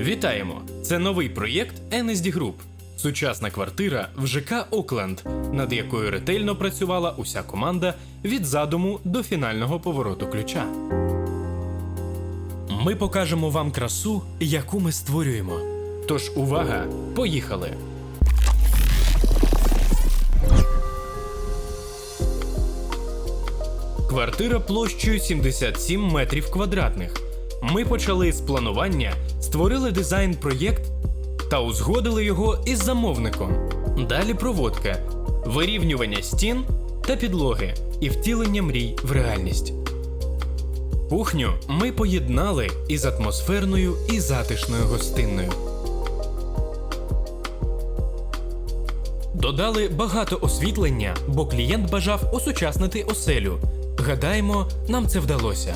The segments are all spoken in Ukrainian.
Вітаємо! Це новий проєкт NSD Group. Сучасна квартира в ЖК Окленд, над якою ретельно працювала уся команда від задуму до фінального повороту ключа. Ми покажемо вам красу, яку ми створюємо. Тож увага! Поїхали! Квартира площею 77 метрів квадратних. Ми почали з планування, створили дизайн-проєкт та узгодили його із замовником. Далі проводка, вирівнювання стін та підлоги і втілення мрій в реальність. Кухню ми поєднали із атмосферною і затишною гостинною. Додали багато освітлення, бо клієнт бажав осучаснити оселю. Гадаємо, нам це вдалося.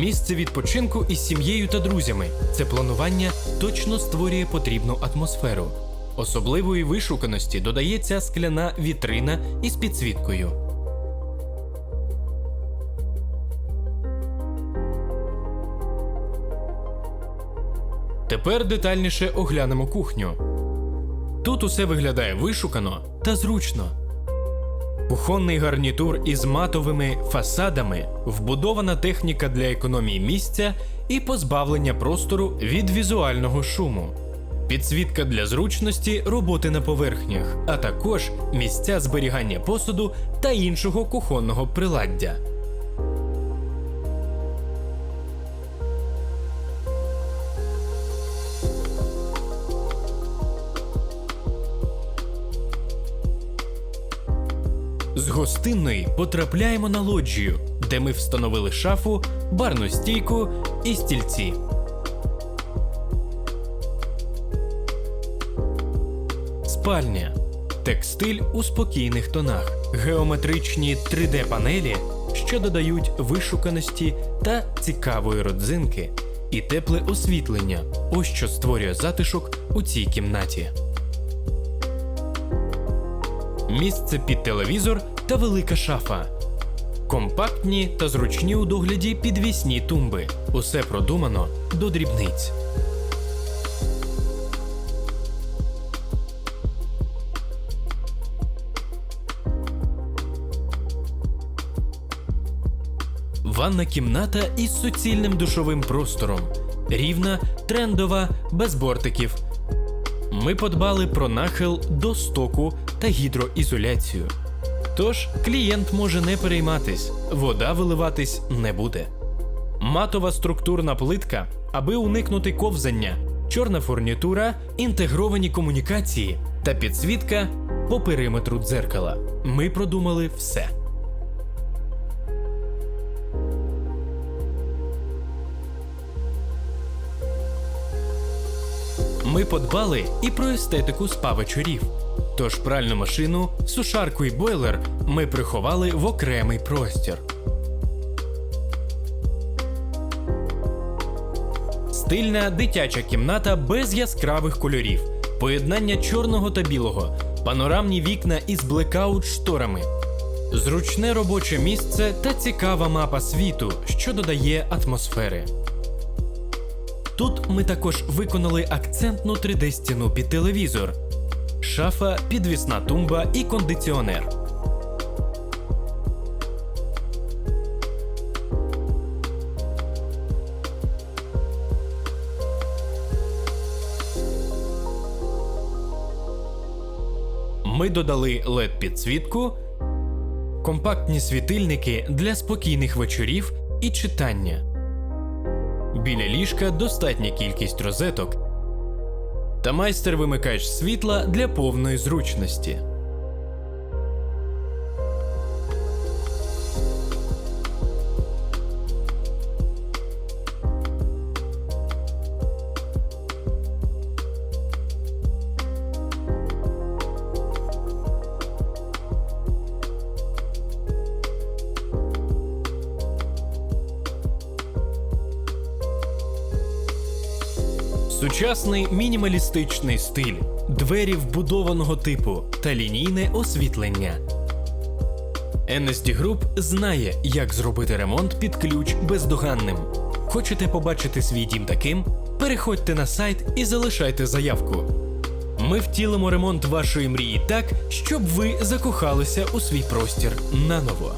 Місце відпочинку із сім'єю та друзями. Це планування точно створює потрібну атмосферу. Особливої вишуканості додається скляна вітрина із підсвіткою. Тепер детальніше оглянемо кухню. Тут усе виглядає вишукано та зручно. Кухонний гарнітур із матовими фасадами, вбудована техніка для економії місця і позбавлення простору від візуального шуму, підсвітка для зручності роботи на поверхнях, а також місця зберігання посуду та іншого кухонного приладдя. Гостинної потрапляємо на лоджію, де ми встановили шафу, барну стійку і стільці. Спальня. Текстиль у спокійних тонах, геометричні 3D-панелі, що додають вишуканості та цікавої родзинки, і тепле освітлення. Ось що створює затишок у цій кімнаті місце під телевізор та велика шафа. Компактні та зручні у догляді підвісні тумби. Усе продумано до дрібниць. Ванна кімната із суцільним душовим простором. Рівна, трендова, без бортиків. Ми подбали про нахил до стоку та гідроізоляцію. Тож клієнт може не перейматись, вода виливатись не буде. Матова структурна плитка, аби уникнути ковзання, чорна фурнітура, інтегровані комунікації та підсвітка по периметру дзеркала. Ми продумали все. Ми подбали і про естетику спа вечорів. Тож пральну машину, сушарку і бойлер ми приховали в окремий простір. Стильна дитяча кімната без яскравих кольорів, поєднання чорного та білого, панорамні вікна із блекаут шторами, зручне робоче місце та цікава мапа світу, що додає атмосфери. Тут ми також виконали акцентну 3D-стіну під телевізор, шафа, підвісна тумба і кондиціонер. Ми додали led підсвітку, компактні світильники для спокійних вечорів і читання. Біля ліжка достатня кількість розеток та майстер-вимикач світла для повної зручності. Сучасний мінімалістичний стиль, двері вбудованого типу та лінійне освітлення. NSD Group знає, як зробити ремонт під ключ бездоганним. Хочете побачити свій дім таким? Переходьте на сайт і залишайте заявку. Ми втілимо ремонт вашої мрії так, щоб ви закохалися у свій простір наново.